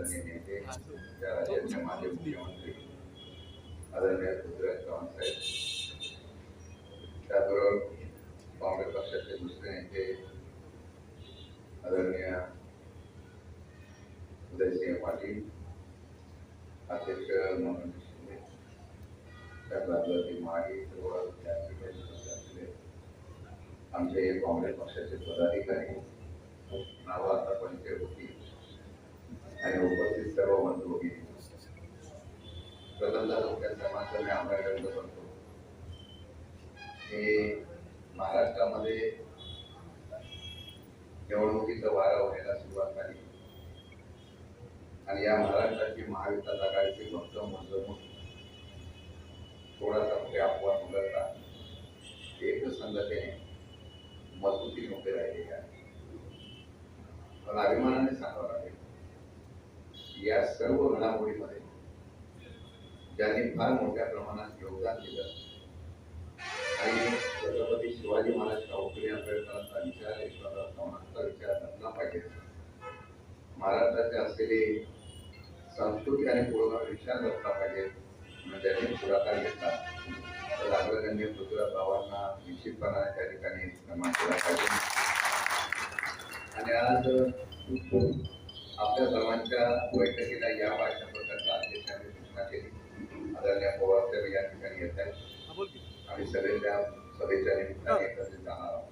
आदरणीय नेते त्या राज्याचे माजी मुख्यमंत्री आदरणीय पृथ्वीराज चव्हाण साहेब त्याबरोबर काँग्रेस पक्षाचे दुसरे नेते आदरणीय उदयसिंह पाटील अध्यक्ष मनोज शिंदे त्याबद्दल मागे सर्व त्यापैकी आमचे काँग्रेस पक्षाचे पदाधिकारी नावं आता पंचे होती आणि उपस्थित सर्व बंधू भगिनी प्रबंध तुमच्या सर्वांचा मी आभार व्यक्त करतो. हे महाराष्ट्रामध्ये निवडणुकीचं वारा व्हायला सुरुवात झाली. आणि या महाराष्ट्राची महाविकास आघाडीची भक्त मजबूत थोडासा कुठे अपवाद उघडता एक संघटने मजबूतीने उभे राहिलेले आहे. पण अभिमानाने सांगावं लागेल या सर्व घडामोडीमध्ये ज्यांनी फार मोठ्या प्रमाणात योगदान दिलं. आणि छत्रपती शिवाजी महाराज शाहूपुरी आंबेडकरांचा विचार यशवंतराव चव्हाणांचा विचार जपला पाहिजे. महाराष्ट्राचे असलेले संस्कृती आणि पूर्वगामी विचार जपला पाहिजे. त्यांनी पुढाकार घेतला तर अग्रगण्य पृथ्वीराज भावांना निश्चितपणाने त्या ठिकाणी सन्मान केला पाहिजे. आणि आज आपल्या सर्वांच्या बैठकीला या अशा प्रकारच्या अध्यक्षांनी सूचना केली. आदरणीय पवार साहेब या ठिकाणी येत आहेत. आम्ही सगळे त्या सभेच्या निमित्ताने एकत्रित आहोत.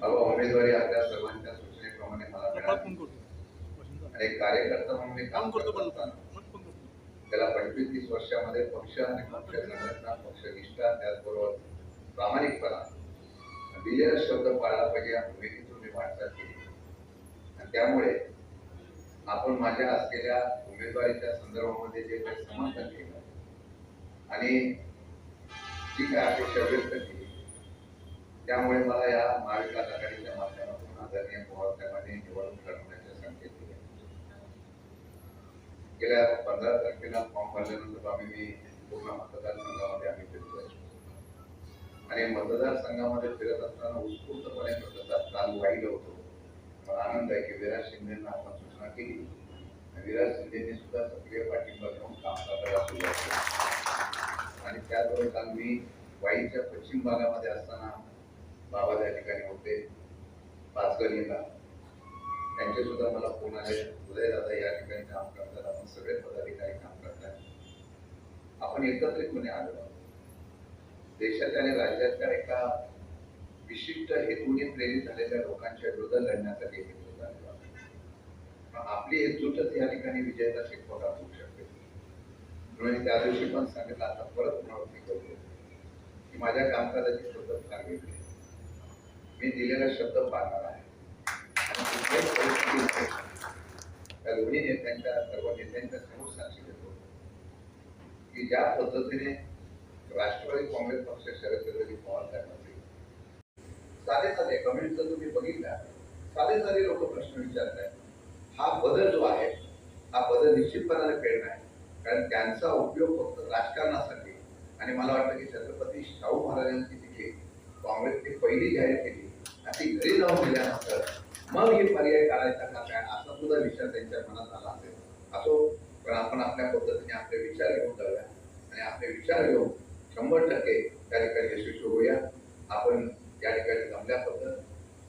बाबा उमेदवारी आपल्या सर्वांच्या सूचनेप्रमाणे मला मिळाली. आणि एक कार्यकर्ता म्हणून मी काम करत असताना त्याला पंचवीस तीस वर्षामध्ये पक्ष आणि पक्ष संघटना पक्षनिष्ठा त्याचबरोबर प्रामाणिकपणा. दिलेला शब्द पाळला पाहिजे या भूमिकेतून मी वाटचाल केली आणि त्यामुळे आपण माझ्या असलेल्या उमेदवारीच्या संदर्भामध्ये जे काही समर्थन केलं आणि जी काय अपेक्षा व्यक्त केली त्यामुळे मला या महाविकास आघाडीच्या माध्यमातून आदरणीय पवार साहेबांनी निवडणूक लढवण्याचे संकेत दिले. गेल्या पंधरा तारखेला फॉर्म भरल्यानंतर आम्ही मी पूर्ण मतदारसंघामध्ये आम्ही फिरतोय. आणि मतदारसंघामध्ये फिरत असताना उत्स्फूर्तपणे प्रतिसाद काल वाईट होतो. मला आनंद आहे की विराज शिंदेना आपण घोषणा केली विराज शिंदेने सुद्धा सक्रिय पाठिंबा घेऊन काम करायला सुरुवात केली. आणि त्याचबरोबर काल मी वाईच्या पश्चिम भागामध्ये असताना बाबा त्या ठिकाणी होते. पाचगणीला. त्यांचे सुद्धा मला फोन आले उदयदादा या ठिकाणी काम करतात. आपण सगळे पदाधिकारी काम करतात. आपण एकत्रितपणे आलो. आहोत. देशाच्या आणि राज्याच्या एका विशिष्ट हेतूने प्रेरित झालेल्या लोकांच्या विरोधात लढण्यासाठी हे आलेलो आपली एकजूटच या ठिकाणी विजयाचा शिकवटा होऊ शकते. म्हणून त्या दिवशी पण सांगितलं आता परत पुनरावृत्ती करतो की माझ्या कामकाजाची पद्धत सांगितली. मी दिलेला शब्द पाळणार आहे. त्या दोन्ही नेत्यांच्या सर्व नेत्यांच्या समोर साक्षी देतो. की ज्या पद्धतीने राष्ट्रवादी काँग्रेस पक्ष शरदचंद्रजी पवार साहेबांचे साधे साधे कमेंट जर तुम्ही बघितल्या साधे साधे लोक प्रश्न विचारत आहेत हा बदल जो आहे हा बदल निश्चितपणाने प्रेरणा आहे. कारण त्यांचा उपयोग फक्त राजकारणासाठी आणि मला वाटतं की छत्रपती शाहू महाराजांची तिथे काँग्रेसने पहिली जाहीर केली आणि घरी जाऊन गेल्यानंतर मग हे पर्याय काढायचा का काय असा सुद्धा विचार त्यांच्या मनात आला असेल. असो पण आपण आपल्या पद्धतीने आपले विचार घेऊन जाऊया. आणि आपले विचार घेऊन शंभर टक्के त्या ठिकाणी यशस्वी होऊया. आपण या ठिकाणी जमल्याबद्दल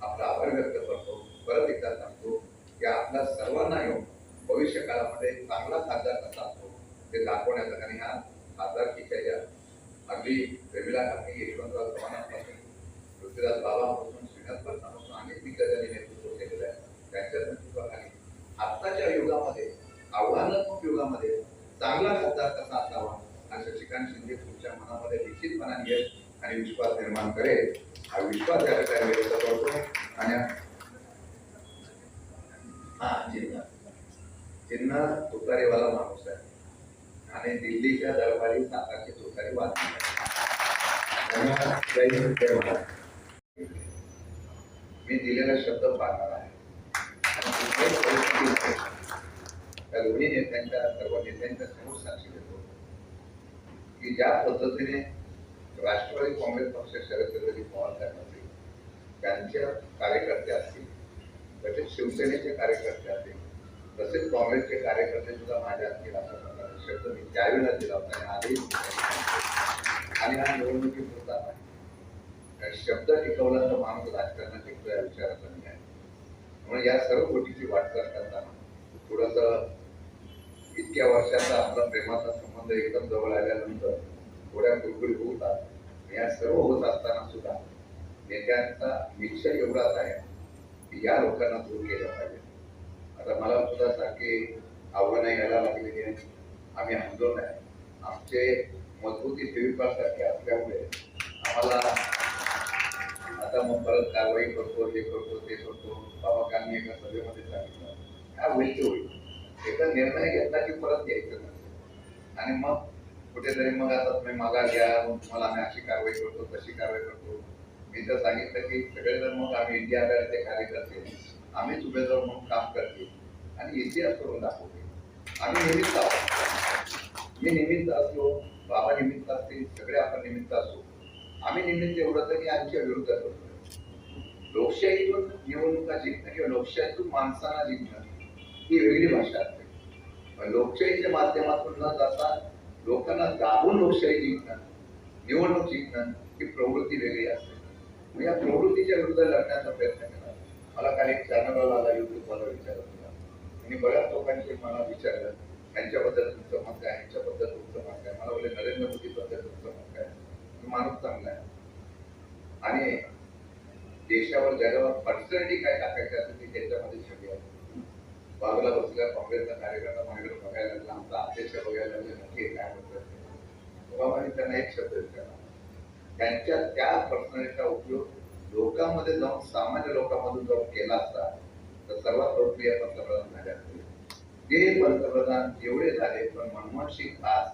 आपला आभार व्यक्त करतो. परत एकदा सांगतो की आपल्या सर्वांना येऊन भविष्य काळामध्ये चांगला खासदार कसा असतो ते दाखवण्याचा आणि हा खासदारकीच्या ज्या अगदी रविला काकी यशवंतराव चव्हाणांपासून पृथ्वीराज बाबापासून श्रीनाथ भरतापासून अनेक दिग्गजांनी नेतृत्व केलेलं आहे त्यांच्या नेतृत्वाखाली आत्ताच्या युगामध्ये आव्हानात्मक युगामध्ये चांगला खासदार कसा असावा हा शशिकांत शिंदे तुमच्या मनामध्ये निश्चितपणाने येईल आणि विश्वास निर्माण करेल. हा विश्वास या ठिकाणी व्यक्त करतो आणि हा चिन्ह चिन्ह तुतारीवाला माणूस आहे. आणि दिल्लीच्या दरबारी सातारची तुकारी वाचली मी दिलेला शब्द पाहणार आहे. त्या दोन्ही नेत्यांच्या सर्व नेत्यांच्या समोर साक्षी देतो. की ज्या पद्धतीने राष्ट्रवादी काँग्रेस पक्ष शरदचंद्रजी पवार साहेब असतील त्यांच्या कार्यकर्ते असतील तसेच शिवसेनेचे कार्यकर्ते असतील तसेच काँग्रेसचे कार्यकर्ते सुद्धा माझ्या असतील अशा प्रकारचा शब्द मी त्यावेळेला दिला होता आणि आणि हा निवडणुकीपुरता नाही. शब्द टिकवला तर माणूस राजकारणात टिकतो या विचाराचा मी आहे. म्हणून या सर्व गोष्टीची वाटचाल करताना थोडस इतक्या वर्षाचा आपला प्रेमाचा संबंध एकदम जवळ आल्यानंतर थोड्या कुरकुरी होतात. या सर्व होत असताना सुद्धा नेत्यांचा निश्चय एवढाच आहे. या लोकांना दूर केल्या पाहिजे. आता मला सुद्धा सारखी आव्हानं यायला लागलेली आहेत आम्ही आंदोलन आहे. आमचे मजबूती फेविकॉलसारखे असल्यामुळे आम्हाला आता मग परत कारवाई करतो हे करतो ते करतो. बाबा काल मी एका सभेमध्ये सांगितलं. काय होईल ते होईल. एकदा निर्णय घेतला की परत यायचं आणि मग कुठेतरी मग आता तुम्ही मागा घ्या मग तुम्हाला आम्ही अशी कारवाई करतो तशी कारवाई करतो. मी तर सांगितलं की सगळेजण मग आम्ही इंडिया आघाडीचे कार्यकर्ते आम्हीच उमेदवार म्हणून काम करते. आणि इतिहास करून दाखवते. आम्ही निमित्त आहोत मी निमित्त असलो बाबा निमित्त असतील सगळे आपण निमित्त असू आम्ही निमित्त एवढं तर की आमच्या विरोधात होतो लोकशाहीतून निवडणुका जिंकणं किंवा लोकशाहीतून माणसांना जिंकणं ही वेगळी भाषा असते. पण लोकशाहीच्या माध्यमातून न जाता लोकांना दाबून लोकशाही जिंकणं निवडणूक जिंकणं ही प्रवृत्ती वेगळी असते. मी या प्रवृत्तीच्या विरुद्ध लढण्याचा प्रयत्न केला. मला काल एक चॅनल आला युट्यूबवाला विचारत होता. आणि बऱ्याच लोकांचे मला विचारलं यांच्याबद्दल तुमचं मत काय? यांच्याबद्दल तुमचं मत काय? मला बोलले नरेंद्र मोदीबद्दल तुमचं मत काय? माणूस चांगला आहे. आणि देशावर जगावर पर्सनॅलिटी काय टाकायची असेल ती त्याच्यामध्ये छबी आहे. बाजूला बसल्या काँग्रेसचा कार्यकर्ता माझ्याकडे बघायला लागला आमचा अध्यक्ष बघायला लागले नक्की काय म्हणतात? बाबांनी त्यांना एक शब्द विचारला. त्यांच्या त्या पर्सनॅलिटीचा उपयोग लोकांमध्ये जाऊन सामान्य लोकांमधून जर केला असता तर सर्वात लोकप्रिय पंतप्रधान झाले असते. ते पंतप्रधान एवढे झाले पण मनमोहन सिंग आज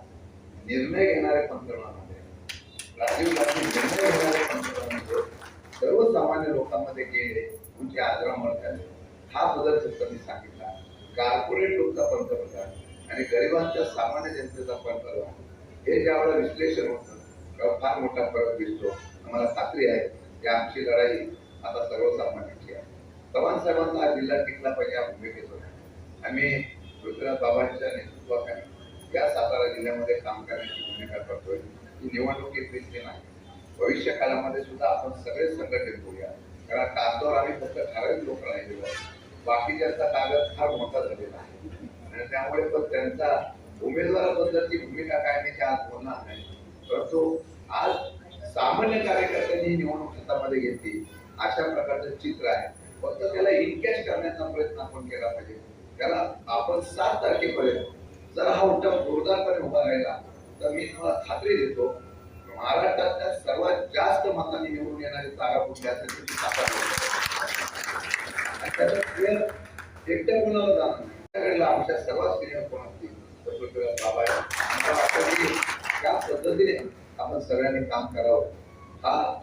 निर्णय घेणारे पंतप्रधान होते. राजीव गांधी निर्णय घेणारे पंतप्रधान होते. सर्वसामान्य लोकांमध्ये गेले तुमचे आजरामर झाले हा बदल फक्त मी सांगितला कॉर्पोरेट लोकचा पंतप्रधान आणि गरिबांच्या सामान्य जनतेचा पंतप्रधान हे ज्यावेळेला विश्लेषण होतं तेव्हा फार मोठा फरक दिसतो. आम्हाला खात्री आहे की आमची लढाई आता सर्वसामान्यांची आहे. चव्हाण साहेबांना हा जिल्हा टिकला पाहिजे या भूमिकेतून आहे. आम्ही पृथ्वीराज बाबांच्या नेतृत्वाखाली या सातारा जिल्ह्यामध्ये काम करण्याची भूमिका करतोय. ही निवडणुकीतली नाही. भविष्य काळामध्ये सुद्धा आपण सगळे संघटित होऊया. कारण कागदावर आम्ही फक्त ठराविक लोक राहिलेलो आहे. बाकीच्यांचा कागद फार मोठा झालेला आहे. आणि त्यामुळे पण त्यांचा उमेदवाराबद्दलची भूमिका काय मी त्या आज बोलणार नाही. परंतु आज सामान्य कार्यकर्त्यांनी निवडणूक हातामध्ये घेतली. अशा प्रकारचं चित्र आहे. फक्त त्याला इनकॅश करण्याचा प्रयत्न आपण केला पाहिजे. त्याला आपण सात तारखेपर्यंत जर हा उठा जोरदारपणे उभा राहिला तर मी तुम्हाला खात्री देतो महाराष्ट्रातल्या सर्वात जास्त मतांनी निवडून येणारी जागा कुठली असेल त्याची त्याचा एकट्या कोणाला जाणार नाही. त्यावेळेला आमच्या सर्वात सिनियर कोण असतील? बाबा या पद्धतीने आपण सगळ्यांनी काम करावं. हा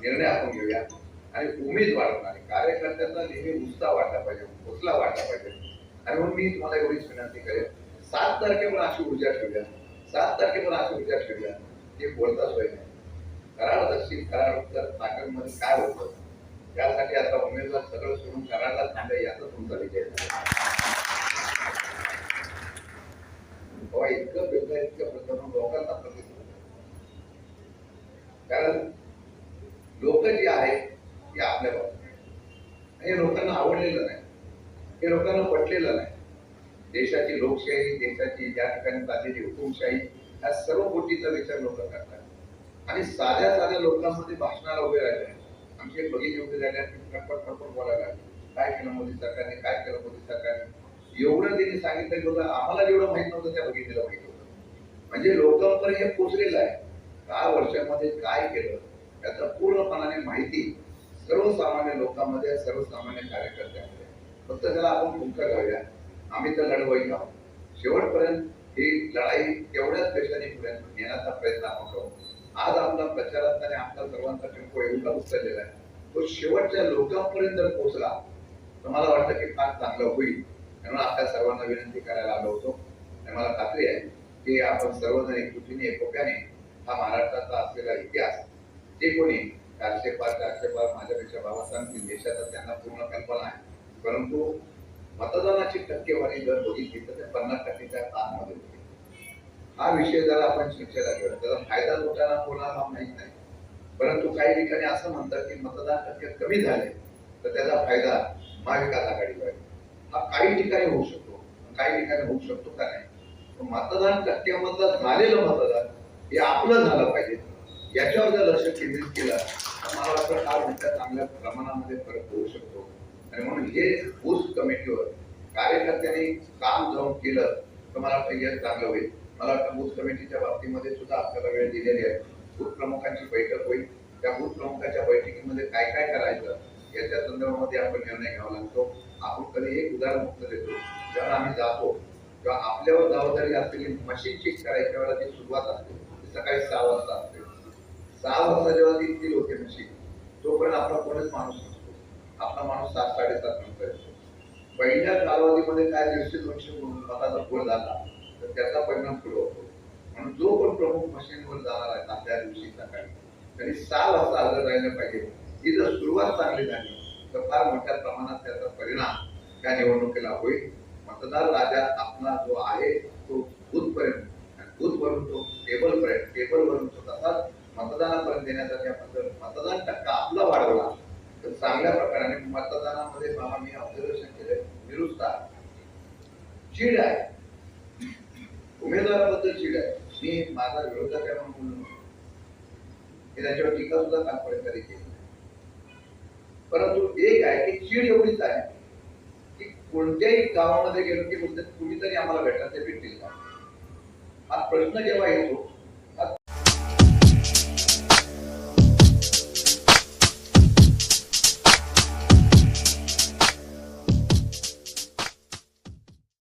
निर्णय आपण घेऊया. आणि उमेद वाढवणार कार्यकर्त्यांना नेहमी उत्साह वाटला पाहिजे हौसला वाटला पाहिजे. आणि म्हणून मी तुम्हाला एवढीच विनंती करेन सात तारखेपर्यंत अशी ऊर्जा ठेवूया. सात तारखेपर्यंत अशी ऊर्जा ठेवूया हे बोलता सोय नाही. कराड दक्षिण कराड उत्तर नागरमध्ये काय होतं? त्यासाठी आता उमेदवार सगळं सोडून कराला थांबे याचा तुमचा विजय झाला. हो, इतकं इतकं प्रकरण लोकांना कारण लोक जी आहेत ती आपल्या बाबतीत. हे लोकांना आवडलेलं नाही. हे लोकांना पटलेलं नाही. देशाची लोकशाही देशाची ज्या ठिकाणी चाललेली हुकुमशाही ह्या सर्व गोष्टीचा विचार लोक करतात. आणि साध्या साध्या लोकांमध्ये भाषणाला उभे राहिले. आमचे बघितले उभे राहिले झाल्या ती फटफट फटफट बोलायला लागले. काय केलं मोदी सरकारने? काय केलं मोदी सरकारने? एवढं त्यांनी सांगितलं की होतं आम्हाला जेवढं माहीत नव्हतं त्या बघितलेलं माहिती होतं. म्हणजे लोकांपर्यंत हे पोचलेलं आहे. दहा वर्षामध्ये काय केलं याचा पूर्णपणाने माहिती सर्वसामान्य लोकांमध्ये सर्वसामान्य कार्यकर्त्यांमध्ये. फक्त त्याला आपण भूमिका घालूया. आम्ही तर लढवई आहोत. शेवटपर्यंत ही लढाई तेवढ्याच पेशाने पुढे नेण्याचा प्रयत्न आपण करू. आज आपला प्रचारात आणि आपला सर्वांचा टेम्पो एवढा उचललेला आहे. तो शेवटच्या लोकांपर्यंत जर पोहोचला तर मला वाटतं की फार चांगलं होईल. म्हणून आपल्या सर्वांना विनंती करायला आलो होतो. आणि मला खात्री आहे की आपण सर्वजण एकजुटीने एकोप्याने हा महाराष्ट्राचा असलेला इतिहास जे कोणी चारशे पाच चारशे पाच माझ्यापेक्षा बाबा देशाचा त्यांना पूर्ण कल्पना आहे. परंतु मतदानाची टक्केवारी जर बघितली तर ते पन्नास टक्केच्या आतमध्ये होते. हा विषय जरा आपण शिक्षेला घेऊ त्याचा फायदा लोकांना कोणाला माहीत नाही परंतु काही ठिकाणी असं म्हणतात की मतदान टक्के कमी झाले तर त्याचा फायदा महाविकास आघाडीला हा काही ठिकाणी होऊ शकतो काही ठिकाणी होऊ शकतो का नाही? पण मतदान टक्क्यामधलं झालेलं मतदान हे आपलं झालं पाहिजे. याच्यावर जर लक्ष केंद्रित केलं तर मला वाटतं फार मुद्दा चांगल्या प्रमाणामध्ये फरक होऊ शकतो. आणि म्हणून हे बूथ कमिटीवर कार्यकर्त्यांनी काम जाऊन केलं तर मला वाटतं हे चांगलं होईल. मला वाटतं बूथ कमिटीच्या बाबतीमध्ये सुद्धा आपल्याला वेळ दिलेली आहे. बूथ प्रमुखांची बैठक होईल. त्या बूथ प्रमुखाच्या बैठकीमध्ये काय काय करायचं याच्या संदर्भामध्ये आपण निर्णय घ्यावा लागतो. आपण कधी एक उदाहरण फक्त देतो. जेव्हा आम्ही जातो किंवा आपल्यावर जबाबदारी असलेली मशीन चेक करायच्या वेळेला जी सुरुवात असते ती सकाळी सहा वाजता असते सहा वाजता जेव्हा ती ती होते मशीन तोपर्यंत आपला कोणच माणूस नसतो. आपला माणूस सात साडेसात नंतर येतो पहिल्या कालावधीमध्ये काय दीडशे दोनशे मताचा गोळ झाला तर त्याचा परिणाम पुढे होतो. म्हणून जो पण प्रमुख मशीनवर जाणार आहे आपल्या दिवशी सकाळी त्यांनी सहा वाजता हजर राहिलं पाहिजे. ही जर सुरुवात चांगली झाली तर फार मोठ्या प्रमाणात त्याचा परिणाम त्या निवडणुकीला होईल. मतदार राजा आपला जो आहे तो बूथ आणि बूथ तो टेबल टेबलवरून तो तसाच मतदानापर्यंत देण्यासाठी आपण जर मतदान टक्का आपला वाढवला तर चांगल्या प्रकारे मतदानामध्ये बाबा मी ऑब्झर्वेशन केलं विरुद्ध चीड आहे. उमेदवाराबद्दल चीड आहे. मी माझा विरोधक आहे म्हणून बोललो. मी त्याच्यावर टीका सुद्धा कालपर्यंत कधी केली परंतु एक आहे की चीड एवढीच आहे की कोणत्याही गावामध्ये गेलो की बोलतात कुणीतरी आम्हाला भेटला ते भेटतील का? हा प्रश्न जेव्हा येतो